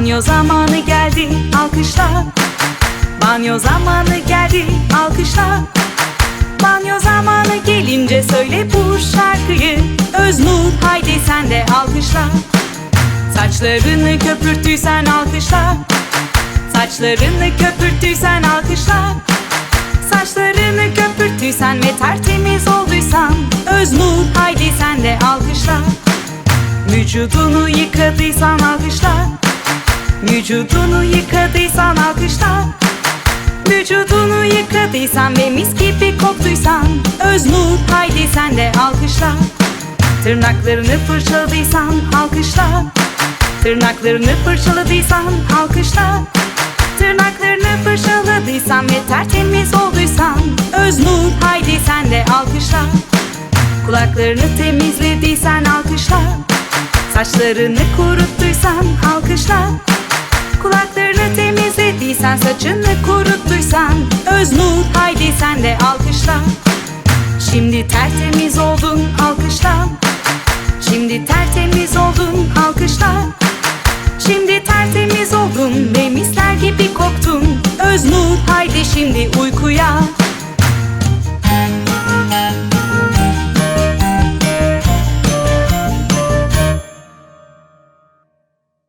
Banyo zamanı geldi alkışla. Banyo zamanı geldi alkışla. Banyo zamanı gelince söyle bu şarkıyı. Öznur haydi sen de alkışla. Saçlarını köpürttüysen alkışla. Saçlarını köpürttüysen alkışla. Saçlarını köpürttüysen ve tertemiz olduysan Öznur haydi sen de alkışla. Vücudunu yıkadıysan alkışla Vücudunu yıkadıysan alkışla. Vücudunu yıkadıysan ve mis gibi koktuysan Öznur haydi sen de alkışla. Tırnaklarını fırçaladıysan alkışla. Tırnaklarını fırçaladıysan alkışla. Tırnaklarını fırçaladıysan ve tertemiz olduysan Öznur haydi sen de alkışla. Kulaklarını temizlediysen alkışla. Saçlarını kuruttuysan alkışla temizlediysen saçını kuruttuysan Öznur haydi sen de alkışla. Şimdi tertemiz oldun alkışla. Şimdi tertemiz oldun alkışla. Şimdi tertemiz oldun ve misler gibi koktun. Öznur haydi şimdi uykuya